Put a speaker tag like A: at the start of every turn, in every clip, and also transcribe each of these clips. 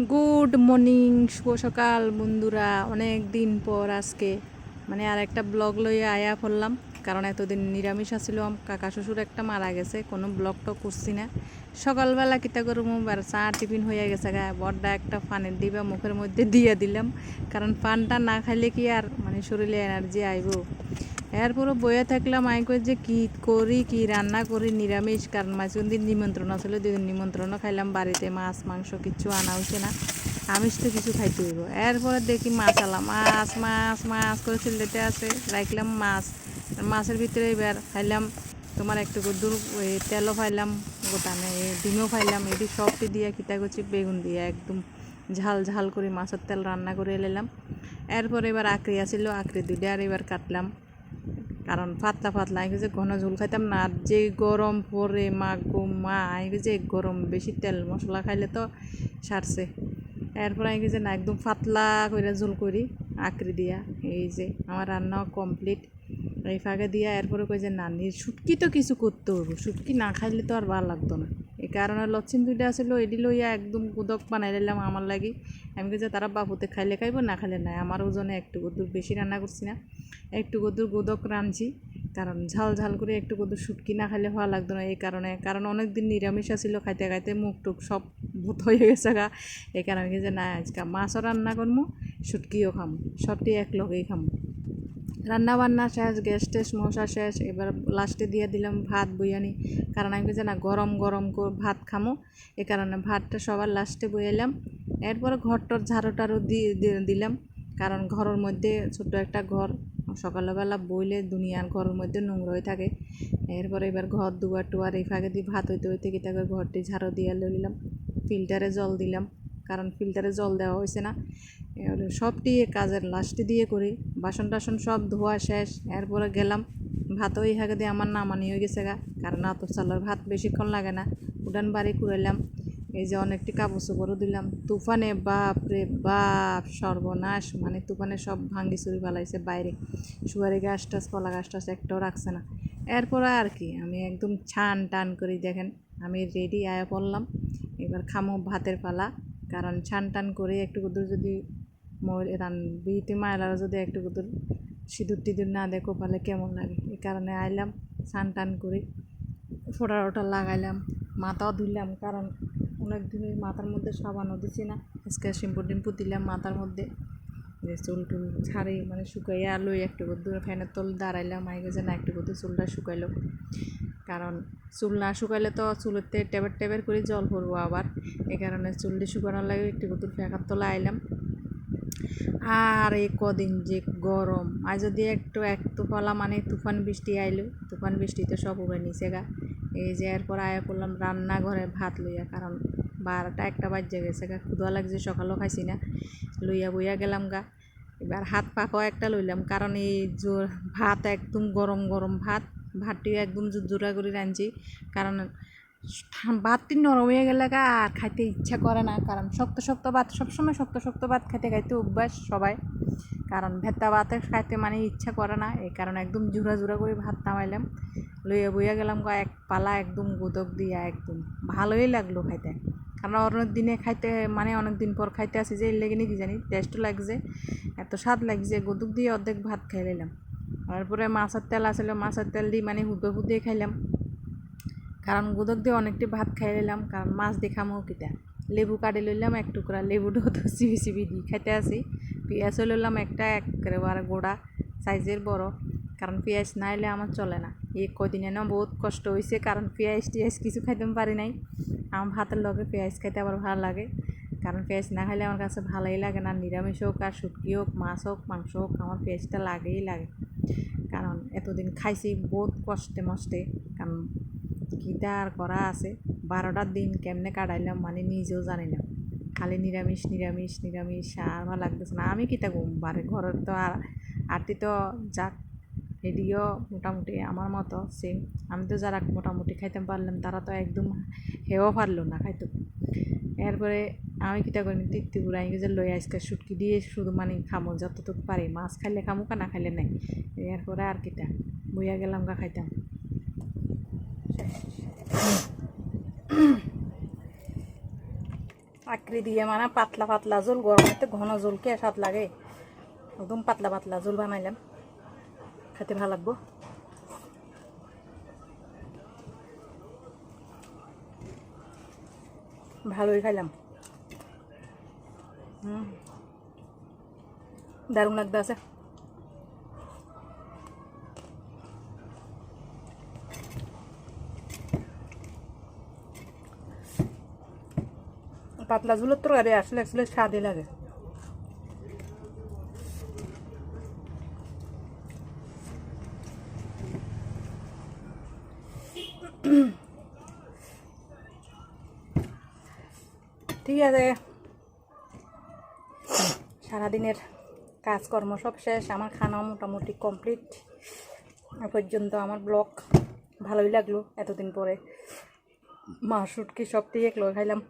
A: Good morning, শুভ সকাল বন্ধুরা। অনেক দিন পর আজকে। মানে আর একটা ব্লগ লইয়া আয়া পড়লাম, কারণ এতদিন নিরামিষ আসছিলাম কাকা শ্বশুর একটা মারা গেছে, কোনো ব্লগ তো করছি না। সকালবেলা কিতা করব চা টিফিন হয়ে গেছে গা। বড্ডা একটা ফানের দিবা মুখের মধ্যে দিয়ে দিলাম, কারণ পানটা না খাইলে কি আর মানে শরীরে এনার্জি আইব। এরপরে বয়ে থাকলাম আই কই যে কি করি, কি রান্না করি, নিরামিষ, কারণ মাঝে দিন নিমন্ত্রণ আসলে দুদিন নিমন্ত্রণও খাইলাম, বাড়িতে মাছ, মাংস কিছু আনা হয়েছে না, আমিষ তো কিছু খাইতে হইব। এরপরে দেখি মাছ আলাম, মাছ মাছ মাছ করে চিল্লাতে আছে রাখলাম মাছ, মাছের ভিতরে এবার খাইলাম তোমার একটু দূর তেলও খাইলাম, গোটানে ডিমও খাইলাম, এটি সবটি দিয়ে কিতা করছি বেগুন দিয়ে একদম ঝাল ঝাল করে মাছের তেল রান্না করে এলাম। এরপর এবার আঁকড়ি আসিল আঁকড়ি দুইটা আর এবার কাটলাম। কারণ পাতলা পাতলা আগে যে ঘন ঝোল খাইতাম না, আর যে গরম পরে মা গো মা আগে যে গরম, বেশি তেল মশলা খাইলে তো সারছে। এরপর আগে যে না, একদম পাতলা করে ঝোল করি, আঁকড়ি দিয়া, এই যে আমার রান্নাও কমপ্লিট এই ফাঁকে দিয়া এরপরে কই যে নানি শুটকি তো কিছু করতে হব শুটকি না খাইলে তো আর ভালো লাগতো না। এই কারণে লচ্ছিন দুইটা আছিল এডি লইয়া একদম গুদক বানাই নিলাম আমার লাগি। আমি যে তারা বাপুতে খাইলে খাইবো, না খাইলে নাই। আমার ওজনে একটু গদুর বেশি রান্না করছি না। একটু গদুর গুদক রাঁধছি। কারণ ঝাল ঝাল করে একটু গদুর শুটকি না খাইলে ভালো লাগতো না। এই কারণে, কারণ অনেক দিন নিরামিষ আছিল খাইতে খাইতে মুখ টুক সব ভূত হয়ে গেছে গা। এই কারণে যে না, আজকে মাছও রান্না করব শুটকিও খাম, সবটি এক লগেই খামো। রান্না বান্না শেষ, গ্যাস টেস মশা শেষ, এবার লাস্টে দিয়ে দিলাম ভাত বইয়ানি কারণ আমি যে না গরম গরম ভাত খামো। এ কারণে ভাতটা সবার লাস্টে বইয়ালাম এরপরে ঘরটার ঝাড়ু টাড়ু দিয়ে দিলাম। কারণ ঘরের মধ্যে ছোট্ট একটা ঘর, সকালবেলা বইলে দুনিয়ার ঘরের মধ্যে নোংরা হয়ে থাকে। এরপরে এবার ঘর দুয়ার টুয়ার এই ফাঁকে দিয়ে ভাত হইতে হইতে গিয়ে ঘরটি ঝাড়ু দিয়ে লইলাম। ফিল্টারে জল দিলাম। কারণ ফিল্টারে জল দেওয়া হয়েছে না। সবটি এ কাজের লাস্টে দিয়ে করি। বাসন টাসন সব ধোয়া শেষ। এরপরে গেলাম। ভাতও এই হাগে দিয়ে আমার নামানি হয়ে গেছে গা। কারণ আতর চালের ভাত বেশিক্ষণ লাগে না। উডান বাড়ি কুড়াইলাম। এই যে অনেকটি কাপড় চোপড়ও দিলাম। তুফানে বাপ রে বাপ! সর্বনাশ। মানে তুফানে সব ভাঙ্গি চুরি ফেলাইছে বাইরে। সুয়ারি গাছ টাছ, কলা গাছ টাছ একটাও রাখছে না। এরপরে আর কি, আমি একদম ছান টান করি, দেখেন। আমি রেডি আয়া পড়লাম। এবার খামো ভাতের পালা। কারণ ছান টান করে একটু যদি মহিলা রান বিয়েতে মায়েরা যদি একটু দূর, সিঁদুর টিঁদুর না দেখো পালে কেমন লাগে? এই কারণে আইলাম ছান টান করে ফোটার ওটা লাগাইলাম, মাথাও ধুইলাম, কারণ অনেক দিন মাথার মধ্যে সাবানও দিছি না, আজকে শ্যাম্পু টিম্পু দিলাম মাথার মধ্যে। যে চুল টুল ছাড়ি মানে শুকাইয়া লই একটু দূরে ফ্যানের তল দাঁড়াইলাম আগে যে না একটু দূর চুলটা শুকাইলো। কারণ চুল না শুকাইলে তো চুলেতে টেবের টেবের করে জল পড়ব আবার। এই কারণে চুলটি শুকানোর লাগে একটু দূর ফ্যাঁকার তলা আইলাম। আর এই কদিন যে গরম। আজ যদি একটু এক তুফালা মানে তুফান বৃষ্টি আইলো, তুফান বৃষ্টিতে সব উড়ে নিচে গা। এই যে এরপর আয়া করলাম রান্নাঘরে ভাত লইয়া, কারণ বারোটা একটা বাজে গেছে গা। ক্ষুদা লাগছে, সকালেও খাইছি না। লইয়া বইয়া গেলাম গা। এবার হাত পাকাও একটা লইলাম, কারণ এই জোর ভাত একদম গরম গরম ভাত। ভাতটিও একদম জোরা করে রাঁধছি। কারণ ভাতটি নরম হয়ে গেলে আর খাইতে ইচ্ছা করে না, কারণ শক্ত শক্ত ভাত সবসময় শক্ত শক্ত ভাত খাইতে খাইতে অভ্যাস সবাই। কারণ ভেতা ভাতে খাইতে মানে ইচ্ছা করে না, এই কারণে একদম জুড়া জুড়া করে ভাত নামাইলাম। লইয়া বইয়া গেলাম এক পালা একদম গোদক দিয়া, একদম ভালোই লাগল খাইতে। কারণ অনেক দিনে খাইতে মানে অনেক দিন পর খাইতে আসি যে লেগে কি জানি টেস্টও লাগছে, এত স্বাদ লাগছে, গোদক দিয়ে অর্ধেক ভাত খাই তারপরে মাছের তেল আসলে, মাছের তেল দিয়ে মানে হুদে হুদে খাইলাম। কারণ গোদক দিয়ে অনেকটি ভাত খাই নিলাম কারণ মাছ দেখামো কিটা লেবু কাটে লইলাম এক টুকরা লেবুটাও তো চিবি চিবি দি খাইতে আসি। পেঁয়াজও লইলাম একটা একেবারে গোড়া সাইজের বড়, কারণ পেঁয়াজ না এলে আমার চলে না। এই কদিনে না বহুত কষ্ট হয়েছে কারণ পেঁয়াজ টিয়াজ কিছু খাইতে পারি নাই। আমার ভাতের লগে পেঁয়াজ খাইতে আবার ভালো লাগে, কারণ পেঁয়াজ না খাইলে আমার কাছে ভালোই লাগে না। নিরামিষ হোক আর শুটকি হোক, মাছ হোক, মাংস হোক, আমার পেঁয়াজটা লাগেই লাগে। কারণ এতদিন খাইছি বহুত কষ্টে মষ্টে, কারণ কীটা আর করা আছে? বারোটার দিন কেমনে কাটাইলাম মানে নিজেও জানি না। খালি নিরামিষ নিরামিষ নিরামিষ, আর ভালো লাগতেছে না। আমি কিতা ঘুম বারে ঘরের তো আর আরতি তো যাক, এদিকেও মোটামুটি আমার মতো সেম আমি তো যারা মোটামুটি খাইতে পারলাম, তারা তো একদম হেও পারল না খাইতে। এরপরে আমি কিতা করি? তৃপ্তি ঘুরাই যে লই আজকে শুটকি দিয়ে শুধু মানে খামো, যতটুকু পারি। মাছ খাইলে খামো না খাইলে নাই। এরপরে আর কিতা বইয়া গেলাম গা খাইতাম। আকৃতি দিয়ে মানে পাতলা পাতলা জোল গরমেতে ঘন জোল, কে স্বাদ লাগে? একদম পাতলা পাতলা জোল বানাইলাম। খেতে ভালো লাগবো। ভালোই খাইলাম। হুম। দারুণ লাগতে আছে। পাতলা ঝুলের তরকারি আসলে আসলে স্বাদই লাগে। ঠিক আছে। সারাদিনের কাজকর্ম সব শেষ, আমার খানা মোটামুটি কমপ্লিট। এ পর্যন্ত আমার ব্লগ ভালোই লাগল এতদিন পরে। মাছ শুটকি সব দিয়ে খাইলাম।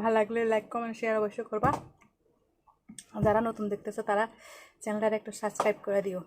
A: ভালো লাগলে লাইক কমেন্ট শেয়ার অবশ্যই করবা। যারা নতুন দেখতেছে, তারা চ্যানেলটার একটু সাবস্ক্রাইব করে দিও।